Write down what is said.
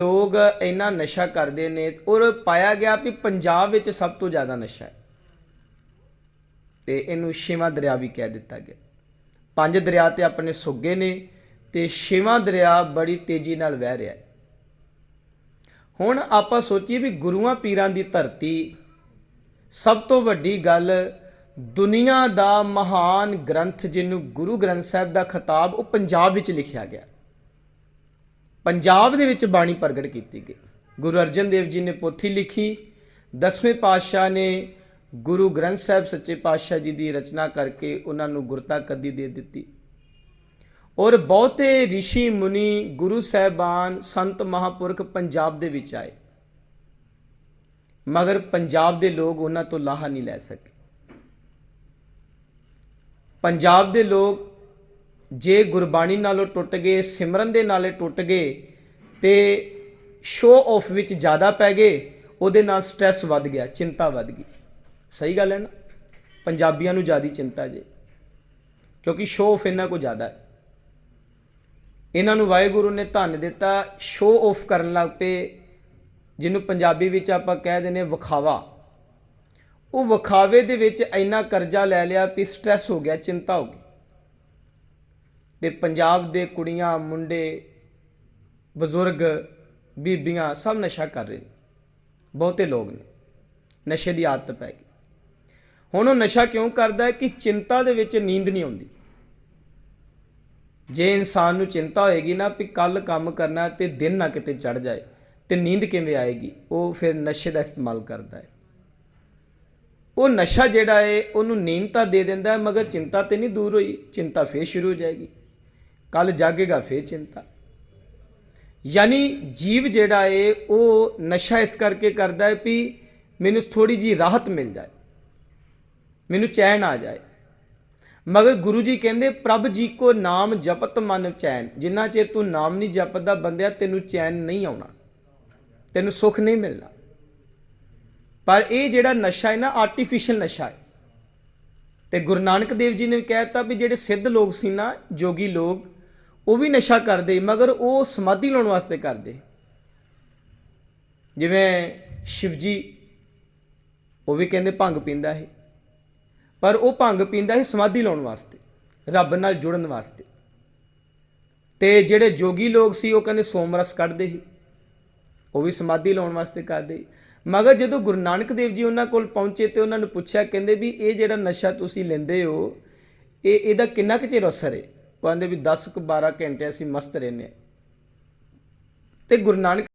ਲੋਕ ਇੰਨਾ ਨਸ਼ਾ ਕਰਦੇ ਨੇ ਔਰ ਪਾਇਆ ਗਿਆ ਵੀ ਪੰਜਾਬ ਵਿੱਚ ਸਭ ਤੋਂ ਜ਼ਿਆਦਾ ਨਸ਼ਾ ਹੈ। ਤੇ ਇਹਨੂੰ ਛੇਵਾਂ ਦਰਿਆ ਵੀ ਕਹਿ ਦਿੱਤਾ ਗਿਆ। ਪੰਜ ਦਰਿਆ ਤੇ ਆਪਣੇ ਸੁੱਗੇ ਨੇ ਤੇ ਛੇਵਾਂ ਦਰਿਆ ਬੜੀ ਤੇਜ਼ੀ ਨਾਲ ਵਹਿ ਰਿਹਾ ਹੈ। ਹੁਣ ਆਪਾਂ ਸੋਚੀਏ ਵੀ ਗੁਰੂਆਂ ਪੀਰਾਂ ਦੀ ਧਰਤੀ ਸਭ ਤੋਂ ਵੱਡੀ ਗੱਲ ਦੁਨੀਆ ਦਾ ਮਹਾਨ ਗ੍ਰੰਥ ਜਿਹਨੂੰ ਗੁਰੂ ਗ੍ਰੰਥ ਸਾਹਿਬ ਦਾ ਖਿਤਾਬ ਉਹ ਪੰਜਾਬ ਵਿੱਚ ਲਿਖਿਆ ਗਿਆ। ਪੰਜਾਬ ਦੇ ਵਿੱਚ ਬਾਣੀ ਪ੍ਰਗਟ ਕੀਤੀ ਗਈ। ਗੁਰੂ ਅਰਜਨ ਦੇਵ ਜੀ ਨੇ ਪੋਥੀ ਲਿਖੀ। ਦਸਵੇਂ ਪਾਤਸ਼ਾਹ ਨੇ ਗੁਰੂ ਗ੍ਰੰਥ ਸਾਹਿਬ ਸੱਚੇ ਪਾਤਸ਼ਾਹ ਜੀ ਦੀ ਰਚਨਾ ਕਰਕੇ ਉਹਨਾਂ ਨੂੰ ਗੁਰਤਾ ਗੱਦੀ ਦੇ ਦਿੱਤੀ। ਔਰ ਬਹੁਤੇ ઋષਿ ਮੁਨੀ, ਗੁਰੂ ਸਾਹਿਬਾਨ, ਸੰਤ ਮਹਾਪੁਰਖ ਪੰਜਾਬ ਦੇ ਵਿੱਚ ਆਏ। ਮਗਰ ਪੰਜਾਬ ਦੇ ਲੋਕ ਉਹਨਾਂ ਤੋਂ ਲਾਹਾ ਨਹੀਂ ਲੈ ਸਕੇ। ਪੰਜਾਬ ਦੇ ਲੋਕ ਜੇ ਗੁਰਬਾਣੀ ਨਾਲੋਂ ਟੁੱਟ ਗਏ, ਸਿਮਰਨ ਦੇ ਨਾਲੇ ਟੁੱਟ ਗਏ, ਤੇ ਸ਼ੋਅ ਆਫ ਵਿੱਚ ਜ਼ਿਆਦਾ ਪੈ ਗਏ, ਉਹਦੇ ਨਾਲ ਸਟ੍ਰੈਸ ਵੱਧ ਗਿਆ, ਚਿੰਤਾ ਵੱਧ ਗਈ। ਸਹੀ ਗੱਲ ਹੈ ਨਾ? ਪੰਜਾਬੀਆਂ ਨੂੰ ਜ਼ਿਆਦੀ ਚਿੰਤਾ ਜੇ, ਕਿਉਂਕਿ ਸ਼ੋਅ ਆਫ ਇਹਨਾਂ ਕੋ ਜ਼ਿਆਦਾ ਹੈ। ਇਹਨਾਂ ਨੂੰ ਵਾਹਿਗੁਰੂ ਨੇ ਧੰਨ ਦਿੱਤਾ ਸ਼ੋਅ ਆਫ ਕਰਨ ਲੱਗ ਪਏ, ਜਿਹਨੂੰ ਪੰਜਾਬੀ ਵਿੱਚ ਆਪਾਂ ਕਹਿ ਦਿੰਦੇ ਵਿਖਾਵਾ। ਉਹ ਵਿਖਾਵੇ ਦੇ ਵਿੱਚ ਇੰਨਾ ਕਰਜ਼ਾ ਲੈ ਲਿਆ ਵੀ ਸਟ੍ਰੈਸ ਹੋ ਗਿਆ, ਚਿੰਤਾ ਹੋ ਗਈ। ਤੇ ਪੰਜਾਬ ਦੇ ਕੁੜੀਆਂ, ਮੁੰਡੇ, ਬਜ਼ੁਰਗ, ਬੀਬੀਆਂ ਸਭ ਨਸ਼ਾ ਕਰ ਰਹੇ ਨੇ। ਬਹੁਤੇ ਲੋਕ ਨੇ। ਨਸ਼ੇ ਦੀ ਆਦਤ ਪੈ ਗਈ। ਹੁਣ ਉਹ ਨਸ਼ਾ ਕਿਉਂ ਕਰਦਾ ਹੈ ਕਿ ਚਿੰਤਾ ਦੇ ਵਿੱਚ ਨੀਂਦ ਨਹੀਂ ਆਉਂਦੀ? ਜੇ ਇਨਸਾਨ ਨੂੰ ਚਿੰਤਾ ਹੋਏਗੀ ਨਾ ਵੀ ਕੱਲ ਕੰਮ ਕਰਨਾ ਤੇ ਦਿਨ ਨਾ ਕਿਤੇ ਚੜ ਜਾਏ, ਤੇ ਨੀਂਦ ਕਿਵੇਂ ਆਏਗੀ? ਉਹ ਫਿਰ ਨਸ਼ੇ ਦਾ ਇਸਤੇਮਾਲ ਕਰਦਾ ਹੈ। ਉਹ ਨਸ਼ਾ ਜਿਹੜਾ ਹੈ, ਉਹਨੂੰ ਨੀਂਦ ਤਾਂ ਦੇ ਦਿੰਦਾ ਮਗਰ ਚਿੰਤਾ ਤੇ ਨਹੀਂ ਦੂਰ ਹੋਈ। ਚਿੰਤਾ ਫੇਰ ਸ਼ੁਰੂ ਹੋ ਜਾਏਗੀ। ਕੱਲ ਜਾਗੇਗਾ ਫੇਰ ਚਿੰਤਾ। ਯਾਨੀ ਜੀਵ ਜਿਹੜਾ ਹੈ ਉਹ ਨਸ਼ਾ ਇਸ ਕਰਕੇ ਕਰਦਾ ਹੈ ਵੀ ਮੈਨੂੰ ਥੋੜੀ ਜੀ ਰਾਹਤ ਮਿਲ ਜਾਏ, ਮੈਨੂੰ ਚੈਨ ਆ ਜਾਏ। ਮਗਰ ਗੁਰੂ ਜੀ ਕਹਿੰਦੇ, ਪ੍ਰਭ ਜੀ ਕੋ ਨਾਮ ਜਪਤ ਮਨ ਚੈਨ, ਜਿੰਨਾ ਚਿਰ ਤੂੰ ਨਾਮ ਨਹੀਂ ਜਪਦਾ ਬੰਦਿਆ, ਤੈਨੂੰ ਚੈਨ ਨਹੀਂ ਆਉਣਾ, ਤੈਨੂੰ ਸੁੱਖ ਨਹੀਂ ਮਿਲਣਾ। ਪਰ ਇਹ ਜਿਹੜਾ ਨਸ਼ਾ ਹੈ ਨਾ ਆਰਟੀਫੀਸ਼ੀਅਲ ਨਸ਼ਾ ਹੈ ਤੇ ਗੁਰੂ ਨਾਨਕ ਦੇਵ ਜੀ ਨੇ ਕਹਿਤਾ ਵੀ ਜਿਹੜੇ ਸਿੱਧ ਲੋਕ ਸੀ ਨਾ, ਜੋਗੀ ਲੋਕ ਉਹ ਵੀ ਨਸ਼ਾ ਕਰਦੇ, ਮਗਰ ਉਹ ਸਮਾਧੀ ਲਾਉਣ ਵਾਸਤੇ ਕਰਦੇ। ਜਿਵੇਂ ਸ਼ਿਵਜੀ, ਉਹ ਵੀ ਕਹਿੰਦੇ ਭੰਗ ਪੀਂਦਾ ਹੈ। ਪਰ ਉਹ ਭੰਗ ਪੀਂਦਾ ਸੀ ਸਮਾਧੀ ਲਾਉਣ ਵਾਸਤੇ, ਰੱਬ ਨਾਲ ਜੁੜਨ ਵਾਸਤੇ। ਤੇ ਜਿਹੜੇ ਜੋਗੀ ਲੋਕ ਸੀ, ਉਹ ਕਹਿੰਦੇ ਸੋਮਰਸ ਕੱਢਦੇ ਸੀ। ਉਹ ਵੀ ਸਮਾਧੀ ਲਾਉਣ ਵਾਸਤੇ ਕਰਦੇ। ਮਗਰ ਜਦੋਂ ਗੁਰੂ ਨਾਨਕ ਦੇਵ ਜੀ ਉਹਨਾਂ ਕੋਲ ਪਹੁੰਚੇ ਤੇ ਉਹਨਾਂ ਨੂੰ ਪੁੱਛਿਆ, ਕਹਿੰਦੇ ਵੀ ਇਹ ਜਿਹੜਾ ਨਸ਼ਾ ਤੁਸੀਂ ਲੈਂਦੇ ਹੋ, ਇਹ ਇਹਦਾ ਕਿੰਨਾ ਕੁ ਚਿਰ ਅਸਰ ਹੈ? ਉਹ ਕਹਿੰਦੇ ਵੀ 10 ਕੁ 12 ਘੰਟੇ ਅਸੀਂ ਮਸਤ ਰਹਿੰਦੇ ਹਾਂ। ਤੇ ਗੁਰੂ ਨਾਨਕ